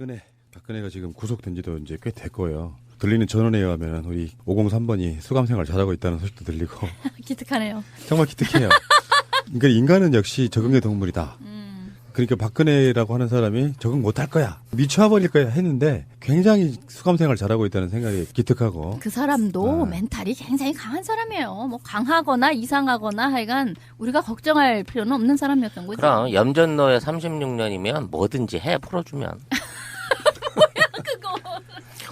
박근혜, 박근혜가 지금 구속된 지도 이제 꽤 됐고요. 들리는 전원에 의하면 우리 503번이 수감 생활 잘하고 있다는 소식도 들리고 기특하네요. 정말 기특해요. 그러니까 인간은 역시 적응의 동물이다. 그러니까 박근혜라고 하는 사람이 적응 못할 거야, 미쳐버릴 거야 했는데 굉장히 수감 생활 잘하고 있다는 생각이 기특하고 그 사람도 네. 멘탈이 굉장히 강한 사람이에요. 뭐 강하거나 이상하거나 하여간 우리가 걱정할 필요는 없는 사람이었던 거죠. 그럼 염전노예 36년이면 뭐든지 해 풀어주면.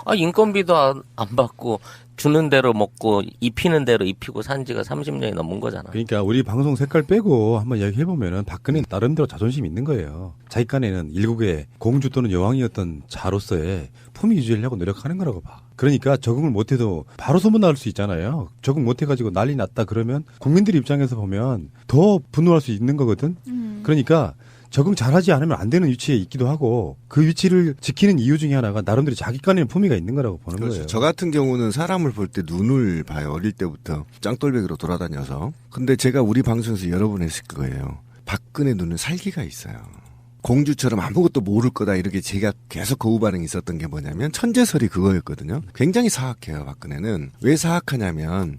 아 인건비도 안, 안 받고 주는 대로 먹고 입히는 대로 입히고 산 지가 30년이 넘은 거잖아. 그러니까 우리 방송 색깔 빼고 한번 이야기해 보면은 박근혜 나름대로 자존심 있는 거예요. 자기 간에는 일국의 공주 또는 여왕이었던 자로서의 품위 유지하려고 노력하는 거라고 봐. 그러니까 적응을 못해도 바로 소문 나올 수 있잖아요. 적응 못해가지고 난리 났다 그러면 국민들 입장에서 보면 더 분노할 수 있는 거거든. 음. 그러니까 적응 잘하지 않으면 안 되는 위치에 있기도 하고 그 위치를 지키는 이유 중에 하나가 나름대로 자기간의 품위가 있는 거라고 보는 그렇죠. 거예요. 저 같은 경우는 사람을 볼 때 눈을 봐요. 어릴 때부터 짱돌배기로 돌아다녀서. 근데 제가 우리 방송에서 여러 번 했을 거예요. 박근혜 눈은 살기가 있어요. 공주처럼 아무것도 모를 거다 이렇게 제가 계속 거부 반응이 있었던 게 뭐냐면 천재설이 그거였거든요. 굉장히 사악해요, 박근혜는. 왜 사악하냐면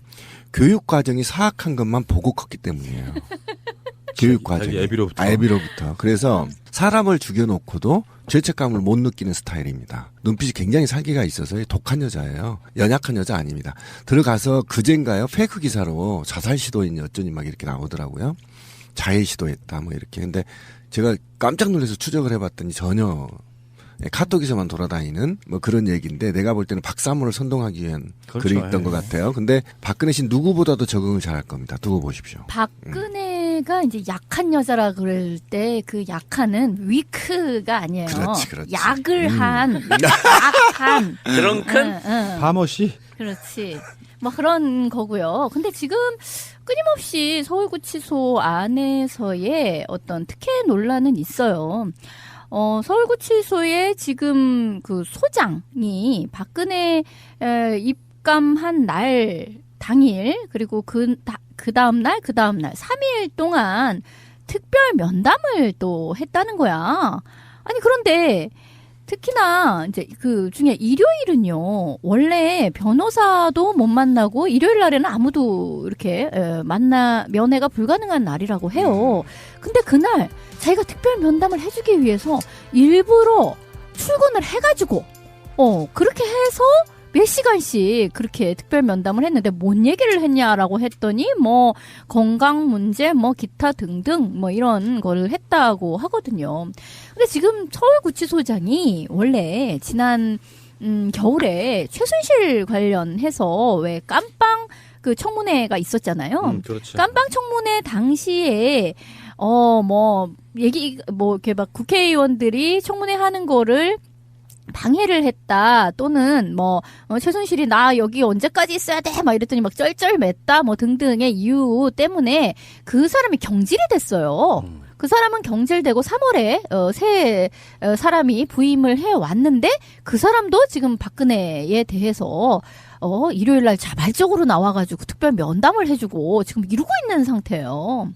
교육 과정이 사악한 것만 보고 컸기 때문이에요. 교육 과정. 자기 애비로부터. 애비로부터. 그래서 사람을 죽여놓고도 죄책감을 못 느끼는 스타일입니다. 눈빛이 굉장히 살기가 있어서 독한 여자예요. 연약한 여자 아닙니다. 들어가서 그젠가요? 페이크 기사로 자살 시도했니 어쩌니 막 이렇게 나오더라고요. 자해 시도했다 뭐 이렇게. 근데 제가 깜짝 놀라서 추적을 해봤더니 전혀 예, 카톡에서만 돌아다니는 뭐 그런 얘기인데 내가 볼 때는 박사모를 선동하기 위한 그렇죠. 글이 있던 예. 것 같아요. 근데 박근혜 씨 누구보다도 적응을 잘할 겁니다. 두고 보십시오. 박근혜 가 이제 약한 여자라 그럴 때 그 약한은 위크가 아니에요. 그렇지, 그렇지. 약을 음. 한, 약한. 응, 응. 파머씨 그렇지. 뭐 그런 거고요. 근데 지금 끊임없이 서울구치소 안에서의 어떤 특혜 논란은 있어요. 어, 서울구치소에 지금 그 소장이 박근혜 에, 입감한 날 당일 그리고 그, 다, 그 다음 날, 그 다음 날 3일 동안 특별 면담을 또 했다는 거야. 아니, 그런데 특히나 이제 그 중에 일요일은요 원래 변호사도 못 만나고 일요일 날에는 아무도 이렇게 에, 만나 면회가 불가능한 날이라고 해요. 근데 그날 자기가 특별 면담을 해주기 위해서 일부러 출근을 해가지고 어 그렇게 해서 몇 시간씩 그렇게 특별 면담을 했는데 뭔 얘기를 했냐라고 했더니 뭐 건강 문제 뭐 기타 등등 뭐 이런 거를 했다고 하거든요. 근데 지금 서울구치소장이 원래 지난 음, 겨울에 최순실 관련해서 왜 깜빵 그 청문회가 있었잖아요. 음, 그렇죠. 깜빵 청문회 당시에 어 뭐 얘기 뭐 이렇게 막 국회의원들이 청문회 하는 거를 방해를 했다 또는 뭐 어, 최순실이 나 여기 언제까지 있어야 돼 막 이랬더니 막 쩔쩔맸다 뭐 등등의 이유 때문에 그 사람이 경질이 됐어요. 음. 그 사람은 경질되고 3월에 어, 새 어, 사람이 부임을 해 왔는데 그 사람도 지금 박근혜에 대해서 어 일요일 날 자발적으로 나와가지고 특별 면담을 해주고 지금 이루고 있는 상태예요.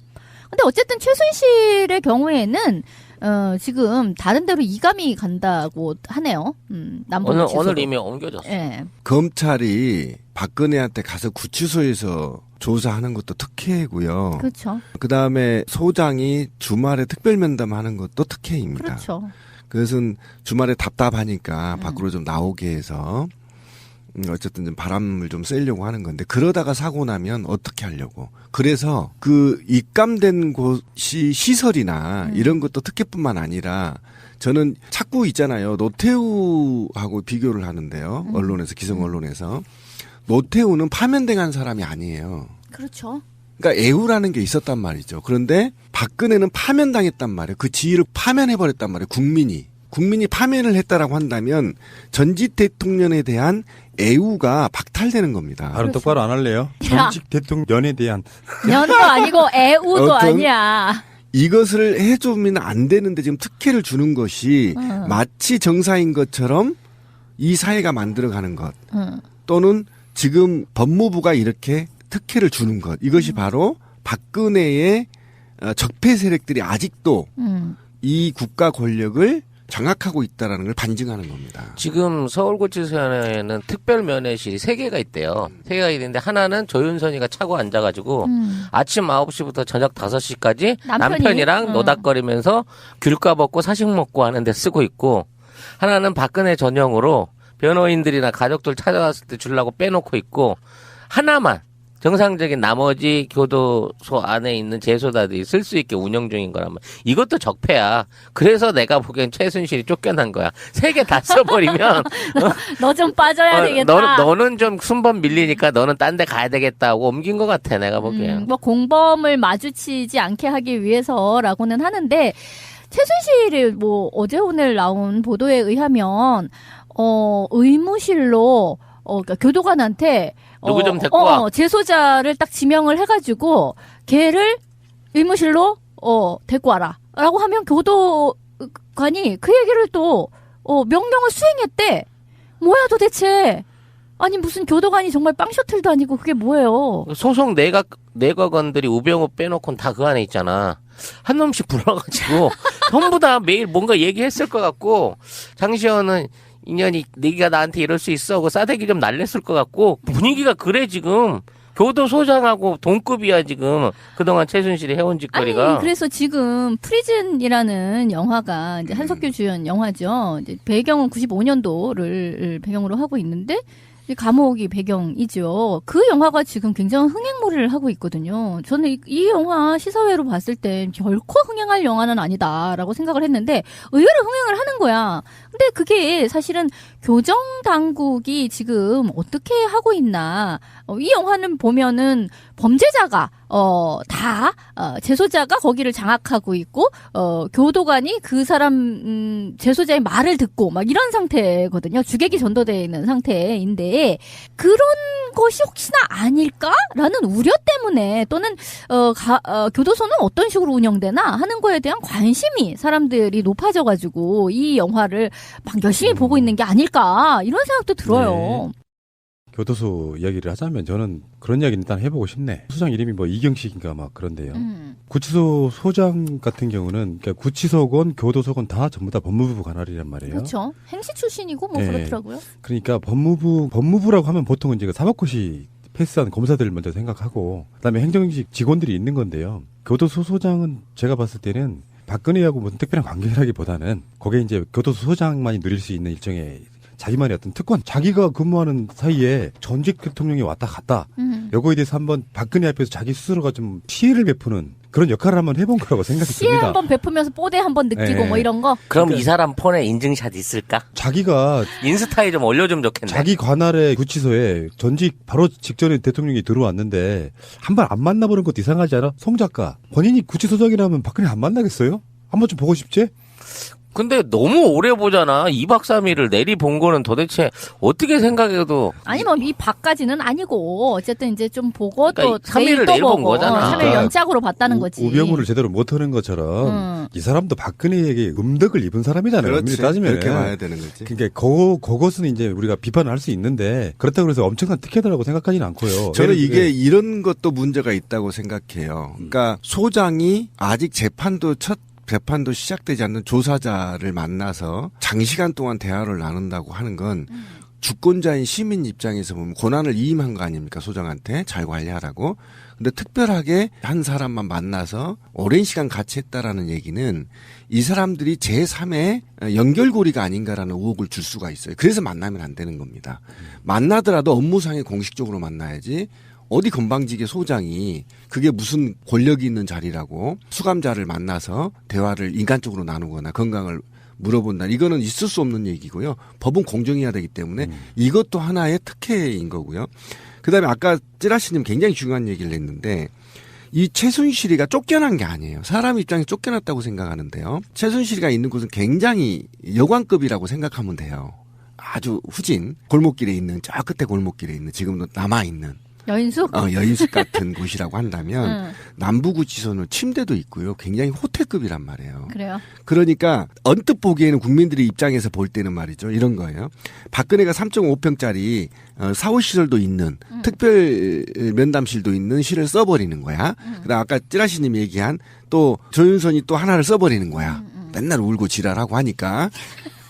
근데 어쨌든 최순실의 경우에는 어 지금 다른 데로 이감이 간다고 하네요. 음, 남부 오늘. 오늘 이미 옮겨졌어. 예. 검찰이 박근혜한테 가서 구치소에서 조사하는 것도 특혜고요. 그렇죠. 그 다음에 소장이 주말에 특별 면담하는 것도 특혜입니다. 그렇죠. 그것은 주말에 답답하니까 음. 밖으로 좀 나오게 해서 음, 어쨌든 좀 바람을 좀 쐬려고 하는 건데 그러다가 사고 나면 어떻게 하려고. 그래서 그 입감된 곳이 시설이나 음. 이런 것도 특혜뿐만 아니라 저는 자꾸 있잖아요. 노태우하고 비교를 하는데요. 음. 언론에서 기성 언론에서 노태우는 파면당한 사람이 아니에요. 그렇죠. 그러니까 애우라는 게 있었단 말이죠. 그런데 박근혜는 파면당했단 말이에요. 그 지위를 파면해버렸단 말이에요. 국민이. 국민이 파면을 했다라고 한다면 전직 대통령에 대한 애우가 박탈되는 겁니다. 발음 똑바로 안 할래요? 야. 전직 대통령에 대한 년도 아니고 애우도 아니야. 이것을 해주면 안 되는데 지금 특혜를 주는 것이 음. 마치 정사인 것처럼 이 사회가 만들어가는 것 응. 또는 지금 법무부가 이렇게 특혜를 주는 것 이것이 음. 바로 박근혜의 어, 적폐 세력들이 아직도 응. 이 국가 권력을 장악하고 있다라는 걸 반증하는 겁니다. 지금 서울구치소에는 특별 면회실이 세 개가 있대요. 세 개가 있는데 하나는 조윤선이가 차고 앉아가지고 음. 아침 9시부터 저녁 5시까지 남편이? 남편이랑 어. 노닥거리면서 귤까 먹고 사식 먹고 하는데 쓰고 있고 하나는 박근혜 전용으로 변호인들이나 가족들 찾아왔을 때 주려고 빼놓고 있고 하나만 정상적인 나머지 교도소 안에 있는 재소자들이 쓸 수 있게 운영 중인 거라면 이것도 적폐야. 그래서 내가 보기엔 최순실이 쫓겨난 거야. 세 개 다 써버리면 너 좀 빠져야 어, 되겠다. 너는, 너는 좀 순번 밀리니까 너는 딴 데 가야 되겠다고 옮긴 것 같아 내가 보기엔. 음, 뭐 공범을 마주치지 않게 하기 위해서라고는 하는데 최순실이 뭐 어제 오늘 나온 보도에 의하면 어 의무실로 어 그러니까 교도관한테 누구 어, 좀 데리고 어, 와. 어, 재소자를 딱 지명을 해가지고 걔를 의무실로 어 데리고 와라라고 하면 교도관이 그 얘기를 또 어, 명령을 수행했대. 뭐야 도대체? 아니 무슨 교도관이 정말 빵 셔틀도 아니고 그게 뭐예요? 소속 내각 내각원들이 우병우 빼놓고는 다그 안에 있잖아. 한 놈씩 불러가지고 전부 다 매일 뭔가 얘기했을 것 같고 장시현은 인연이 네가 나한테 이럴 수 있어 하고 싸대기 좀 날렸을 것 같고 분위기가 그래 지금 교도소장하고 동급이야 지금 그동안 최순실이 해온 짓거리가 아니 그래서 지금 프리즌이라는 영화가 이제 한석규 주연 영화죠. 이제 배경은 95년도를 배경으로 하고 있는데 감옥이 배경이죠. 그 영화가 지금 굉장히 흥행물을 하고 있거든요. 저는 이, 이 영화 시사회로 봤을 때 결코 흥행할 영화는 아니다라고 생각을 했는데 의외로 흥행을 하는 거야. 근데 그게 사실은 교정 당국이 지금 어떻게 하고 있나? 어, 이 영화는 보면은 범죄자가 어 다 어, 재소자가 거기를 장악하고 있고 어 교도관이 그 사람 음, 재소자의 말을 듣고 막 이런 상태거든요. 주객이 전도되어 있는 상태인데 그런 것이 혹시나 아닐까라는 우려 때문에 또는 어, 가, 어, 교도소는 어떤 식으로 운영되나 하는 거에 대한 관심이 사람들이 높아져가지고 이 영화를 막 열심히 보고 있는 게 아닐까 이런 생각도 들어요. 교도소 이야기를 하자면 저는 그런 이야기는 일단 해보고 싶네. 소장 이름이 뭐 이경식인가 막 그런데요. 음. 구치소 소장 같은 경우는 그러니까 구치소건 교도소건 다 전부 다 법무부 관할이란 말이에요. 그렇죠. 행시 출신이고 뭐 네. 그렇더라고요. 그러니까 법무부 법무부라고 하면 보통은 이제 그 사법고시 패스한 검사들을 먼저 생각하고 그다음에 행정직 직원들이 있는 건데요. 교도소 소장은 제가 봤을 때는 박근혜하고 무슨 특별한 관계라기보다는 거기에 이제 교도소 소장만이 누릴 수 있는 일종의 자기만의 어떤 특권, 자기가 근무하는 사이에 전직 대통령이 왔다 갔다 음. 요거에 대해서 한번 박근혜 앞에서 자기 스스로가 좀 피해를 베푸는 그런 역할을 한번 해본 거라고 생각이 피해 듭니다. 한번 베푸면서 뽀대 한번 느끼고 네. 뭐 이런 거. 그럼 그러니까- 이 사람 폰에 인증샷 있을까? 자기가 인스타에 좀 올려주면 좋겠네. 자기 관할의 구치소에 전직 바로 직전에 대통령이 들어왔는데 한 번 안 만나보는 것도 이상하지 않아? 송 작가 본인이 구치소장이라면 박근혜 안 만나겠어요? 한번 좀 보고 싶지? 근데 너무 오래 보잖아. 2박 3일을 내리 본 거는 도대체 어떻게 생각해도 아니 뭐 이 밖까지는 아니고 어쨌든 이제 좀 보고 그러니까 또삼 일을 내일 또 내일 본 보고 거잖아. 어, 3일 그러니까 연짝으로 봤다는 거지. 우, 우병우를 제대로 못하는 것처럼 음. 이 사람도 박근혜에게 음덕을 입은 사람이잖아요. 그렇지. 따지면 그렇게 봐야 되는 거지. 그러니까 그 그것은 이제 우리가 비판을 할 수 있는데 그렇다고 해서 엄청난 특혜다라고 생각하지는 않고요. 저는 이게 이런 것도 문제가 있다고 생각해요. 그러니까 소장이 아직 재판도 첫 재판도 시작되지 않는 조사자를 만나서 장시간 동안 대화를 나눈다고 하는 건 주권자인 시민 입장에서 보면 고난을 이임한 거 아닙니까 소장한테 잘 관리하라고. 근데 특별하게 한 사람만 만나서 오랜 시간 같이 했다라는 얘기는 이 사람들이 제3의 연결고리가 아닌가라는 의혹을 줄 수가 있어요. 그래서 만나면 안 되는 겁니다. 만나더라도 업무상에 공식적으로 만나야지 어디 건방지게 소장이 그게 무슨 권력이 있는 자리라고 수감자를 만나서 대화를 인간적으로 나누거나 건강을 물어본다. 이거는 있을 수 없는 얘기고요. 법은 공정해야 되기 때문에 이것도 하나의 특혜인 거고요. 그다음에 아까 찌라시님 굉장히 중요한 얘기를 했는데 이 최순실이가 쫓겨난 게 아니에요. 사람 입장에서 쫓겨났다고 생각하는데요. 최순실이가 있는 곳은 굉장히 여관급이라고 생각하면 돼요. 아주 후진 골목길에 있는 저 끝에 골목길에 있는 지금도 남아 있는 여인숙. 어, 여인숙 같은 곳이라고 한다면 응, 남부구치소는 침대도 있고요. 굉장히 호텔급이란 말이에요. 그래요. 그러니까 언뜻 보기에는 국민들의 입장에서 볼 때는 말이죠. 이런 거예요. 박근혜가 3.5평짜리 어, 사무실도 있는 특별 면담실도 있는 실을 써버리는 거야. 그다음 아까 찌라시님 얘기한 또 조윤선이 또 하나를 써버리는 거야. 맨날 울고 지랄하고 하니까.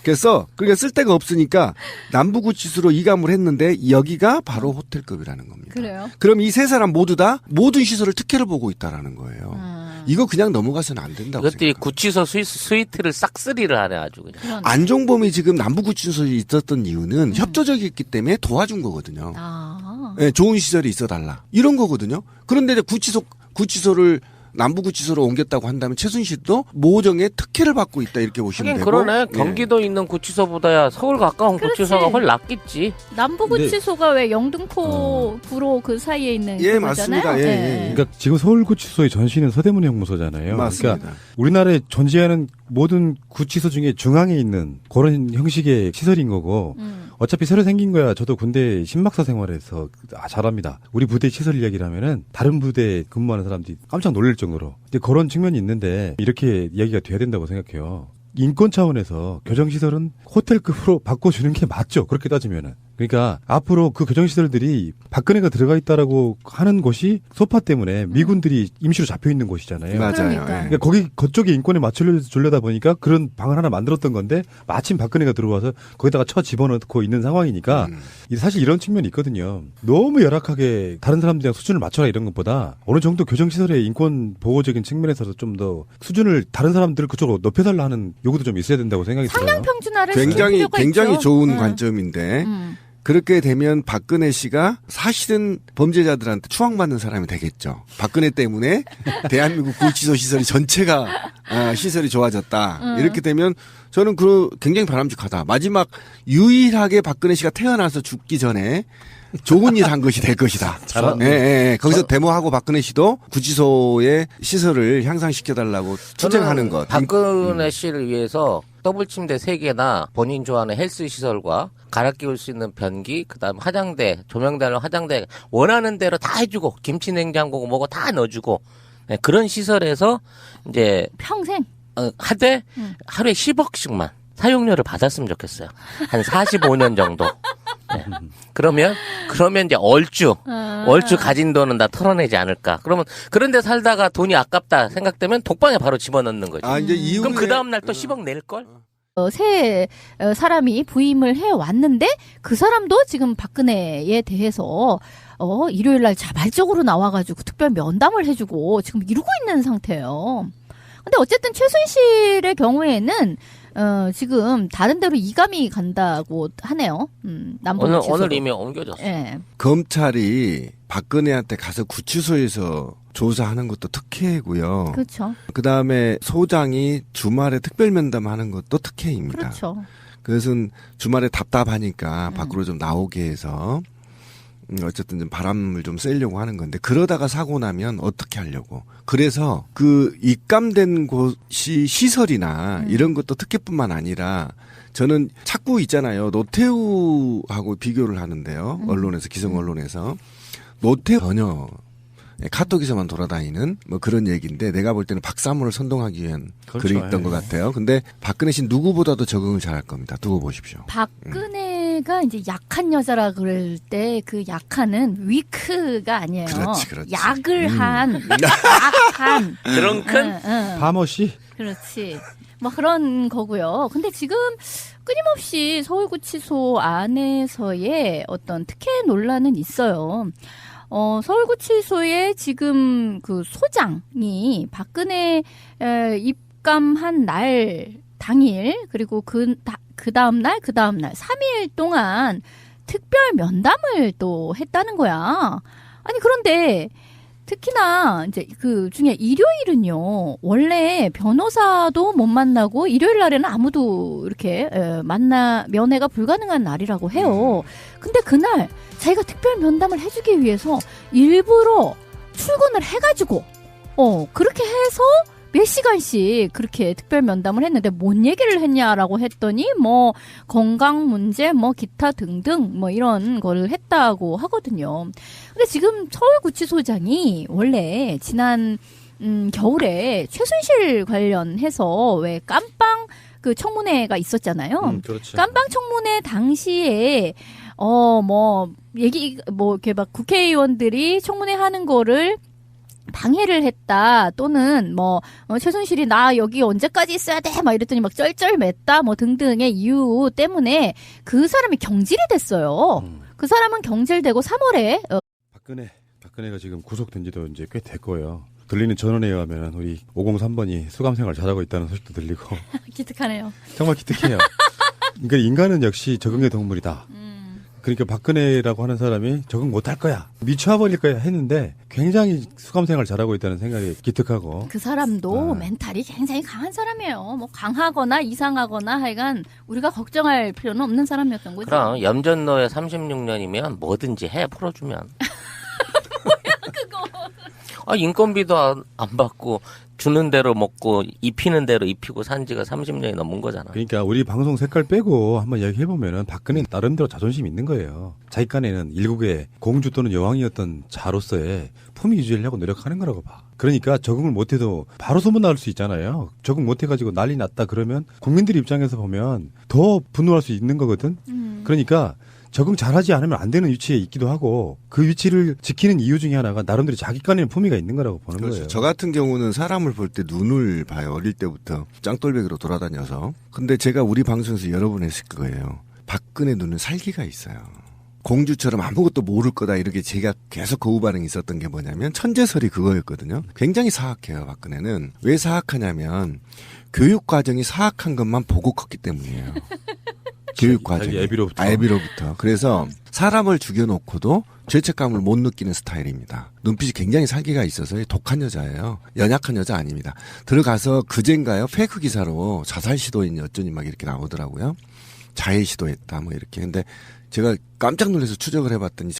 그래서 그게 쓸 데가 없으니까 남부구치소로 이감을 했는데 여기가 바로 호텔급이라는 겁니다. 그래요. 그럼 이 세 사람 모두 다 모든 시설을 특혜를 보고 있다라는 거예요. 아, 이거 그냥 넘어가서는 안 된다고 이것들이 생각합니다. 구치소 스위, 스위트를 싹쓸이를 하네 아주 그냥. 안종범이 지금 남부구치소에 있었던 이유는 협조적이었기 때문에 도와준 거거든요. 아. 예, 좋은 시설이 있어달라. 이런 거거든요. 그런데 구치소, 구치소를 남부구치소로 옮겼다고 한다면 최순실도 모정에 특혜를 받고 있다 이렇게 보시면 되고. 그러네. 예. 경기도 있는 구치소보다야 서울 가까운 그렇지. 구치소가 훨 낫겠지. 남부구치소가 왜 영등포 구로 그 사이에 있는 예, 그거잖아요. 맞습니다. 예, 예, 예. 그러니까 지금 서울구치소의 전시는 서대문 형무소잖아요. 맞습니다. 그러니까 우리나라에 존재하는 모든 구치소 중에 중앙에 있는 그런 형식의 시설인 거고 음. 어차피 새로 생긴 거야. 저도 군대 신막사 생활에서 아, 잘합니다. 우리 부대 시설 이야기를 하면은 다른 부대에 근무하는 사람들이 깜짝 놀랄 정도로. 근데 그런 측면이 있는데 이렇게 이야기가 돼야 된다고 생각해요. 인권 차원에서 교정시설은 호텔급으로 바꿔주는 게 맞죠. 그렇게 따지면은. 그러니까 앞으로 그 교정시설들이 박근혜가 들어가 있다라고 하는 곳이 소파 때문에 미군들이 임시로 잡혀 있는 곳이잖아요. 맞아요. 그러니까. 예. 그러니까 거기 그쪽에 인권에 맞추려다 보니까 그런 방을 하나 만들었던 건데 마침 박근혜가 들어와서 거기다가 쳐 집어넣고 있는 상황이니까 음. 이 사실 이런 측면이 있거든요. 너무 열악하게 다른 사람들이랑 수준을 맞춰라 이런 것보다 어느 정도 교정시설의 인권 보호적인 측면에서도 좀더 수준을 다른 사람들 그쪽으로 높여달라 하는 요구도 좀 있어야 된다고 생각이 들어요. 상향 평준화를 굉장히 필요가 굉장히 있죠. 좋은 음. 관점인데 음. 그렇게 되면 박근혜 씨가 사실은 범죄자들한테 추앙받는 사람이 되겠죠. 박근혜 때문에 대한민국 구치소 시설이 전체가 아, 시설이 좋아졌다. 음. 이렇게 되면 저는 그 굉장히 바람직하다. 마지막 유일하게 박근혜 씨가 태어나서 죽기 전에 좋은 일 한 것이 될 것이다. 예, 예, 예. 거기서 데모하고 박근혜 씨도 구치소의 시설을 향상시켜달라고 투쟁하는 것. 박근혜 씨를 위해서 더블 침대 세개나 본인 좋아하는 헬스 시설과 갈아 끼울 수 있는 변기, 그 다음 화장대, 조명대는 화장대 원하는 대로 다 해주고 김치 냉장고 뭐고 다 넣어주고 네, 그런 시설에서 이제 평생. 어, 하되 음. 하루에 10억씩만 사용료를 받았으면 좋겠어요. 한 45년 정도. 네. 그러면 그러면 이제 얼주 아. 얼주 가진 돈은 다 털어내지 않을까. 그러면 그런데 살다가 돈이 아깝다 생각되면 독방에 바로 집어넣는 거지. 아, 이제 이후에 그럼 그 다음 날 또 10억 낼 걸? 어, 새 어, 사람이 부임을 해 왔는데 그 사람도 지금 박근혜에 대해서 어, 일요일 날 자발적으로 나와가지고 특별 면담을 해주고 지금 이루고 있는 상태예요. 근데 어쨌든 최순실의 경우에는 어, 지금 다른 데로 이감이 간다고 하네요. 음, 남부 오늘. 오늘 이미 옮겨졌어. 예. 검찰이 박근혜한테 가서 구치소에서 조사하는 것도 특혜고요. 그렇죠. 그 다음에 소장이 주말에 특별 면담하는 것도 특혜입니다. 그렇죠. 그것은 주말에 답답하니까 음. 밖으로 좀 나오게 해서 음, 어쨌든 좀 바람을 좀 쐬려고 하는 건데 그러다가 사고 나면 어떻게 하려고. 그래서 그 입감된 곳이 시설이나 음. 이런 것도 특혜뿐만 아니라 저는 자꾸 있잖아요. 노태우하고 비교를 하는데요. 음. 언론에서 기성 언론에서 노태우 전혀 예, 카톡에서만 돌아다니는 뭐 그런 얘기인데 내가 볼 때는 박사모를 선동하기 위한 그렇죠. 글이 있던 예. 것 같아요. 근데 박근혜 씨 누구보다도 적응을 잘할 겁니다. 두고 보십시오. 박근혜 가 이제 약한 여자라 그럴 때 그 약한은 위크가 아니에요. 그렇지, 그렇지. 약을 음. 한, 약한. 드렁큰? 응, 응. 파머시 그렇지. 뭐 그런 거고요. 근데 지금 끊임없이 서울구치소 안에서의 어떤 특혜 논란은 있어요. 어, 서울구치소에 지금 그 소장이 박근혜 에, 입감한 날 당일 그리고 그, 다, 그 다음 날, 그 다음 날 3일 동안 특별 면담을 또 했다는 거야. 아니 그런데 특히나 이제 그 중에 일요일은요 원래 변호사도 못 만나고 일요일 날에는 아무도 이렇게 에, 만나 면회가 불가능한 날이라고 해요. 근데 그날 자기가 특별 면담을 해주기 위해서 일부러 출근을 해가지고 어 그렇게 해서 몇 시간씩 그렇게 특별 면담을 했는데 뭔 얘기를 했냐라고 했더니 뭐 건강 문제 뭐 기타 등등 뭐 이런 걸 했다고 하거든요. 근데 지금 서울구치소장이 원래 지난 음, 겨울에 최순실 관련해서 왜 깜빵 그 청문회가 있었잖아요. 음, 그렇죠. 깜빵 청문회 당시에 어 뭐 얘기 뭐 이렇게 막 국회의원들이 청문회 하는 거를 방해를 했다 또는 뭐 어, 최순실이 나 여기 언제까지 있어야 돼 막 이랬더니 막 쩔쩔맸다 뭐 등등의 이유 때문에 그 사람이 경질이 됐어요. 음. 그 사람은 경질되고 3월에 어, 박근혜 박근혜가 지금 구속된 지도 이제 꽤 됐고요. 들리는 전원에 의하면 우리 503번이 수감 생활 잘하고 있다는 소식도 들리고 기특하네요. 정말 기특해요. 그러니까 인간은 역시 적응의 동물이다. 그러니까 박근혜라고 하는 사람이 적응 못할 거야, 미쳐버릴 거야 했는데 굉장히 수감 생활 잘하고 있다는 생각이 기특하고 그 사람도 아. 멘탈이 굉장히 강한 사람이에요. 뭐 강하거나 이상하거나 하여간 우리가 걱정할 필요는 없는 사람이었던 거죠. 그럼 염전노예 36년이면 뭐든지 해 풀어주면. 아 인건비도 안, 안 받고 주는 대로 먹고 입히는 대로 입히고 산 지가 30년이 넘은 거잖아. 그러니까 우리 방송 색깔 빼고 한번 얘기해 보면은 박근혜 나름대로 자존심 있는 거예요. 자기간에는 일국의 공주 또는 여왕이었던 자로서의 품위 유지하려고 노력하는 거라고 봐. 그러니까 적응을 못해도 바로 소문 나올 수 있잖아요. 적응 못해가지고 난리 났다 그러면 국민들 입장에서 보면 더 분노할 수 있는 거거든. 음. 그러니까 적응 잘하지 않으면 안 되는 위치에 있기도 하고 그 위치를 지키는 이유 중에 하나가 나름대로 자기간에는 품위가 있는 거라고 보는 그렇죠. 거예요. 저 같은 경우는 사람을 볼 때 눈을 봐요. 어릴 때부터 짱돌백으로 돌아다녀서. 근데 제가 우리 방송에서 여러 번 했을 거예요. 박근혜 눈은 살기가 있어요. 공주처럼 아무것도 모를 거다 이렇게 제가 계속 거부 반응이 있었던 게 뭐냐면 천재설이 그거였거든요. 굉장히 사악해요, 박근혜는. 왜 사악하냐면 교육 과정이 사악한 것만 보고 컸기 때문이에요. 교육 과정. 애비로부터. 애비로부터. 그래서 사람을 죽여놓고도 죄책감을 못 느끼는 스타일입니다. 눈빛이 굉장히 살기가 있어서 독한 여자예요. 연약한 여자 아닙니다. 들어가서 그젠가요 페이크 기사로 자살 시도인 어쩌니 막 이렇게 나오더라고요. 자해 시도했다 뭐 이렇게. 근데 제가 깜짝 놀라서 추적을 해봤더니